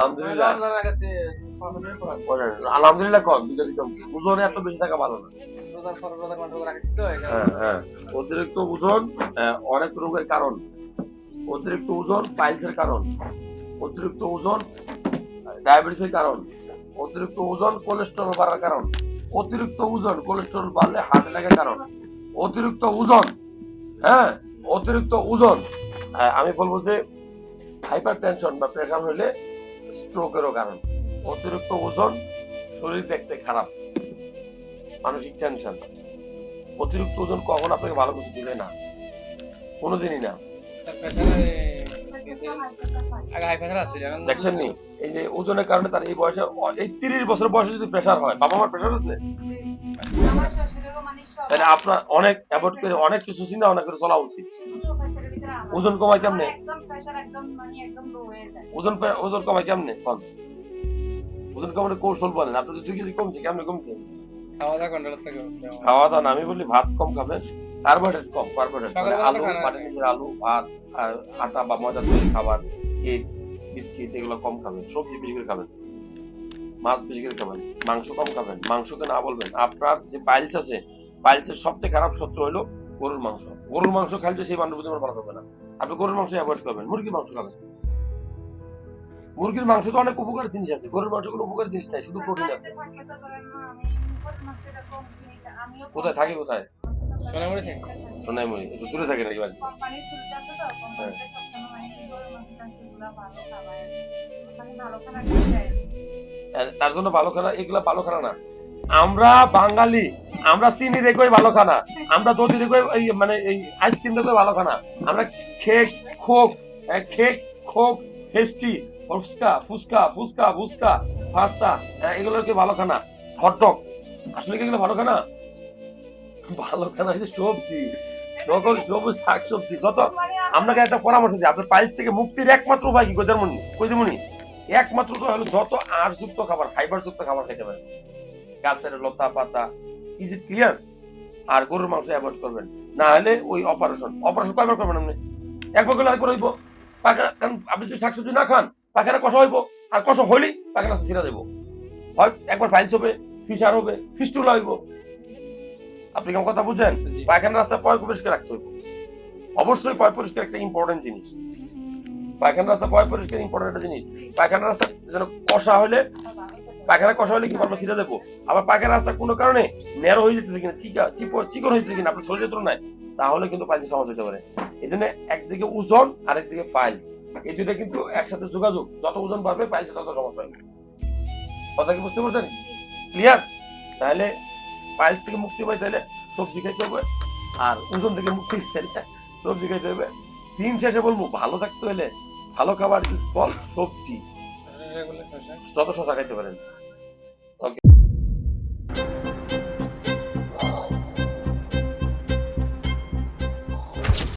আলহামদুলিল্লাহ। আলহামদুলিল্লাহ কম ওজনে এত বেশি থাকা ভালো না। হ্যাঁ হ্যাঁ। অতিরিক্ত ওজন অনেক রোগের কারণ। অতিরিক্ত ওজন পাইলসের কারণ। অতিরিক্ত ওজন ডায়াবেটিসের কারণ। অতিরিক্ত ওজন কোলেস্টেরল বাড়ার কারণ। অতিরিক্ত ওজন কোলেস্টেরল বাড়লে হার্ট অ্যাটাকের কারণ। অতিরিক্ত ওজন হ্যাঁ অতিরিক্ত ওজন। আমি বলব যে হাইপার টেনশন বা প্রেশার হইলে স্ট্রোকেরও কারণ। অতিরিক্ত ওজন শরীর দেখতে খারাপ, মানসিক টেনশন অতিরিক্ত ওজন কখন আপনাকে ভালো কিছু দিবে না? কোনোদিনই না। দেখছেন নি এই যে ওজনের কারণে তার এই বয়সে এই তিরিশ বছর বয়সে যদি প্রেশার হয় বাবা মার প্রেশার আছে তাহলে আপনার অনেক অ্যাভয়েড করে অনেক কিছু চিন্তা ভাবনা করে চলা উচিত। ওজন কমায় কেমনে? ওজন ওজন কমায় কেমনে? কম ওজন কমানোর কৌশল বলেন আপনি যদি কেজি কমছে কেমনে কমছে? খাওয়া দাওয়া খাওয়া দাওয়া আমি বলি ভাত কম খাবেন। কার্বোহাইড্রেট কম কার্বোহাইড্রেট মানে আলু মাটির নিচের আলু ভাত আর আটা বা ময়দা তৈরি খাবার কেক বিস্কিট এগুলো কম খাবেন সবজি বেশি করে খাবেন। মাছ বেশি করে খাবেন মাংস কম খাবেন মাংসকে না বলবেন। আপনার যে পাইলস আছে পাইলসের সবচেয়ে খারাপ শত্রু হলো গরুর মাংস। গরুর মাংস খাইলে সেই মানুষ বুঝে ভালো হবে না। আপনি গরুর মাংস অ্যাভয়েড করবেন মুরগির মাংস খাবেন। মুরগির মাংস তো অনেক উপকারী জিনিস আছে গরুর মাংস কোনো উপকারী জিনিস নাই শুধু প্রোটিন আছে। কোথায়? থাকে কোথায়? সোনামুড়ি থেকে? একটু দূরে থাকে নাকি বাড়ি? কোম্পানির তো কোম্পানিতে সবসময় মানে ভালো খাবার মানে ভালো চায় আর তার জন্য ভালো খানা এগুলা ভালো খানা না। আমরা বাঙালি আমরা চিনি রেখে ভালো খানা? আমরা দধি রেখে এই মানে এই আইসক্রিম রেখে ভালো খানা? আমরা খেক খোক খেক খোক ফেস্টি ফুচকা ফুচকা ফুচকা ফুচকা পাস্তা এগুলো কি ভালো খানা? হটডগ আসলে কি এগুলো ভালো খানা? ভালো খানা হচ্ছে সবজি। সকল সবুজ শাক সবজি যত আপনাকে একটা পরামর্শ দিই, আপনার পাইলস থেকে মুক্তির একমাত্র উপায় কি? কইদের কইদের মনি একমাত্র তো হলো যত আঁশযুক্ত খাবার ফাইবার যুক্ত খাবার খেতে পারেন। গাছের লতা পাতা ইজ ইট ক্লিয়ার আর গরুর মাংস অ্যাভয়েড করবেন। না হলে ওই অপারেশন অপারেশন কয়বার করবেন আপনি? একবার করলে আরেকবার হইব। পাখা- কারণ আপনি যদি শাকসবজি না খান পাখানা কষা হইব। আর কষা হইলেই পাখানা ছিঁড়া দেবো। হয় একবার ফাইলস হবে ফিসার হবে ফিস্টুলা হইব। আপনি কেমন কথা বুঝেন? পায়খানা রাস্তা পয় পরিষ্কার রাখতে হইব। অবশ্যই পয় পরিষ্কার একটা ইম্পর্টেন্ট জিনিস। পায়খানা রাস্তা পয় পরিষ্কার ইম্পর্টেন্ট একটা জিনিস। পায়খানা রাস্তা যেন কষা হলে পায়খানা কষা হলে কি পারব ছিঁড়ে দেবো? আবার পায়খানা রাস্তা কোনো কারণে ন্যারো হয়ে যেতেছে কিনা চিকা চিপ চিকন হয়ে যেতেছে কিনা আপনার শরীরের তুলনায় তাহলে কিন্তু পাইলসের সমস্যা হতে পারে। এই জন্য একদিকে ওজন আর একদিকে পাইলস এই দুটো কিন্তু একসাথে যোগাযোগ। যত ওজন বাড়বে পাইলসে তত সমস্যা হবে। কথা কি বুঝতে পারছেন? ক্লিয়ার তাহলে পাইলস থেকে মুক্তি পাই তাহলে সবজি খাইতে হবে আর ওজন থেকে মুক্তি পেতে সবজি খাইতে হবে। দিন শেষে বলব ভালো থাকতে হলে ভালো খাবার ফল সবজি। যত শশা খাইতে পারেন।